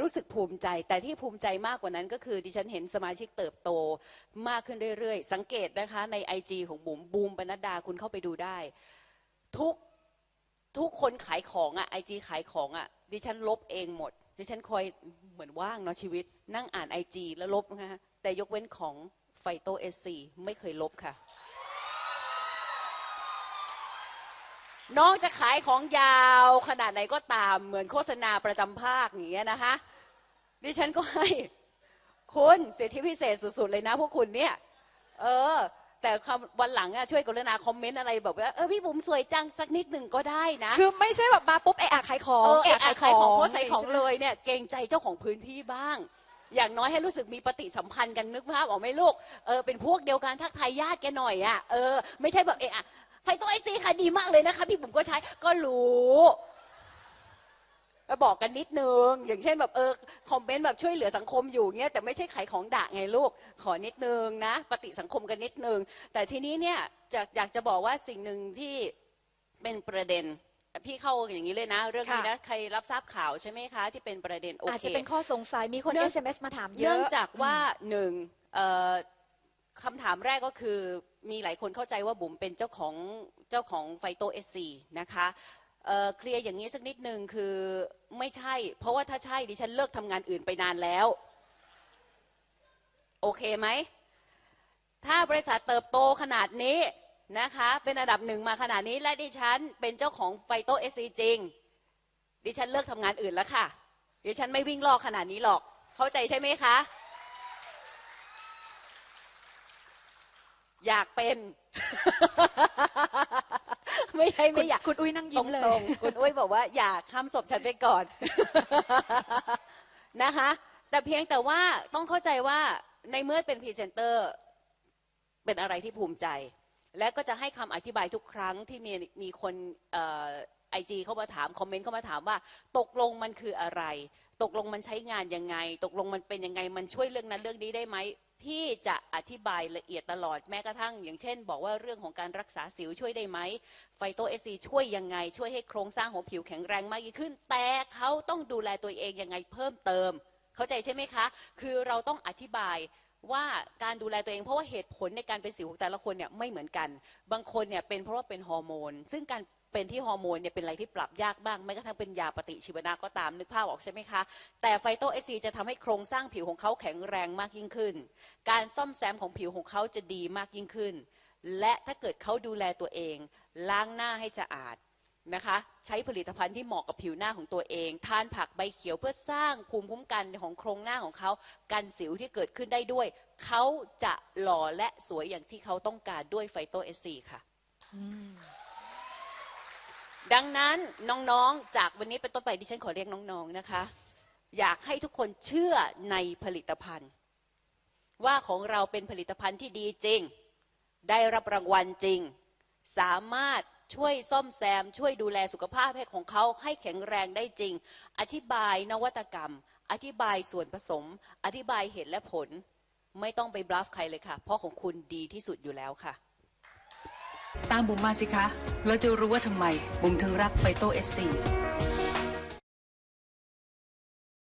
รู้สึกภูมิใจ แต่ที่ภูมิใจมากกว่านั้นก็คือดิฉันเห็นสมาชิกเติบโตมากขึ้นเรื่อยๆ สังเกตนะคะในไอจของบุ๋มบูมปนัดดาคุณเข้าไปดูได้ ทุกทุกคนขายของอะไอจีขายของอะดิฉันลบเองหมด ดิฉันคอยเหมือนว่างเนาะชีวิต นั่งอ่านไอจีแล้วลบนะคะแต่ยกเว้นของไฟโตเอซีไม่เคยลบค่ะ น้องจะขายของยาวขนาดไหนก็ตามเหมือนโฆษณาประจำภาคอย่างเงี้ยนะคะ ดิฉันก็ให้คุณสิทธิพิเศษสุด ๆ เลยนะพวกคุณเนี่ย เออ แต่คำวันหลังอะช่วยกรุณาคอมเมนต์อะไรแบบว่าเออพี่บุ๋มสวยจังสักนิดหนึ่งก็ได้นะ คือไม่ใช่แบบมาปุ๊บเอะอะขายของเออเอะะขายของโพสต์ขายของเลยเนี่ยเกรงใจเจ้าของพื้นที่บ้าง อย่างน้อยให้รู้สึกมีปฏิสัมพันธ์กันนึกภาพออกไหมลูกเออเป็นพวกเดียวกันทักทายญาติแกหน่อยอะเออไม่ใช่แบบเอะอะ ไฟตัวไอซีค่ะดีมากเลยนะคะ พี่บุ๋มก็ใช้ก็รู้ก็บอกกันนิดนึง อย่างเช่นแบบเออคอมเมนต์แบบช่วยเหลือสังคมอยู่เงี้ยแต่ไม่ใช่ขายของด่าไงลูก ขอนิดนึงนะ ปฏิสังคมกันนิดนึง แต่ทีนี้เนี่ยจะอยากจะบอกว่าสิ่งหนึ่งที่เป็นประเด็น พี่เข้าอย่างนี้เลยนะ เรื่องนี้นะใครรับทราบข่าวใช่ไหมคะ ที่เป็นประเด็นโออาจเคจะเป็นข้อสงสัยมีคนเนื่อง SMS มาถามเยอะเนื่องจากว่าหนึ่งเอ่อคำถามแรกก็คือ มีหลายคนเข้าใจว่าบุ๋มเป็นเจ้าของเจ้าของไฟโตเอซีนะคะเอ่อเคลียร์อย่างนี้สักนิดนึงคือไม่ใช่ เพราะว่าถ้าใช่ดิฉันเลิกทำงานอื่นไปนานแล้ว โอเคไหม ถ้าบริษัทเติบโตขนาดนี้นะคะ เป็นอันดับหนึ่งมาขนาดนี้และดิฉันเป็นเจ้าของไฟโตเอซีจริง ดิฉันเลิกทำงานอื่นแล้วค่ะ ดิฉันไม่วิ่งลอกขนาดนี้หรอก เข้าใจใช่ไหมคะ อยากเป็น ไม่ใช่คุณไม่อยากคุณอุ้ยนั่งตยิ้มเลยรงๆคุณอุ้ยบอกว่าอย่าข้ามศพฉันไปก่อนนะคะ แต่เพียงแต่ว่าต้องเข้าใจว่าในเมื่อเป็นพรีเซนเตอร์เป็นอะไรที่ภูมิใจ และก็จะให้คำอธิบายทุกครั้งที่มีมีคนไอจีเข้ามาถาม คอมเมนต์เข้ามาถามว่า ตกลงมันคืออะไร ตกลงมันใช้งานยังไง ตกลงมันเป็นยังไง มันช่วยเรื่องนั้นเรื่องนี้ได้ไหม พี่จะอธิบายละเอียดตลอดแม้กระทั่ง อย่างเช่น บอกว่าเรื่องของการรักษาสิวช่วยได้ไหมไฟโตเอซีช่วยยังไง ช่วยให้โครงสร้างของผิวแข็งแรงมากยิ่งขึ้น แต่เขาต้องดูแลตัวเองยังไงเพิ่มเติม เข้าใจใช่ไหมคะ คือเราต้องอธิบายว่าการดูแลตัวเองเพราะว่าเหตุผลในการเป็นสิวของแต่ละคนเนี่ยไม่เหมือนกัน บางคนเนี่ยเป็นเพราะว่าเป็นฮอร์โมน ซึ่งการ เป็นที่ฮอร์โมนเนี่ยเป็นอะไรที่ปรับยากบ้างแม้กระทั่งเป็นยาปฏิชีวนะก็ตามนึกภาพออกใช่ไหมคะ แต่ไฟโตเอซีจะทำให้โครงสร้างผิวของเขาแข็งแรงมากยิ่งขึ้น การซ่อมแซมของผิวของเขาจะดีมากยิ่งขึ้น และถ้าเกิดเขาดูแลตัวเอง ล้างหน้าให้สะอาดนะคะใช้ผลิตภัณฑ์ที่เหมาะกับผิวหน้าของตัวเอง ทานผักใบเขียวเพื่อสร้างภูมิคุ้มกันของโครงหน้าของเขา กันสิวที่เกิดขึ้นได้ด้วย เขาจะหล่อและสวยอย่างที่เขาต้องการด้วยไฟโตเอซีค่ะ ดังนั้นน้องๆ จากวันนี้เป็นต้นไปดิฉันขอเรียกน้องๆนะคะ อยากให้ทุกคนเชื่อในผลิตภัณฑ์ ว่าของเราเป็นผลิตภัณฑ์ที่ดีจริง ได้รับรางวัลจริง สามารถช่วยซ่อมแซม ช่วยดูแลสุขภาพให้ของเขาให้แข็งแรงได้จริง อธิบายนวัตกรรม อธิบายส่วนผสม อธิบายเหตุและผล ไม่ต้องไปบลัฟใครเลยค่ะ เพราะของคุณดีที่สุดอยู่แล้วค่ะ ตามบุ๋มมาสิคะเราจะรู้ว่าทำไมบุ๋มถึงรักไฟโตเอสซี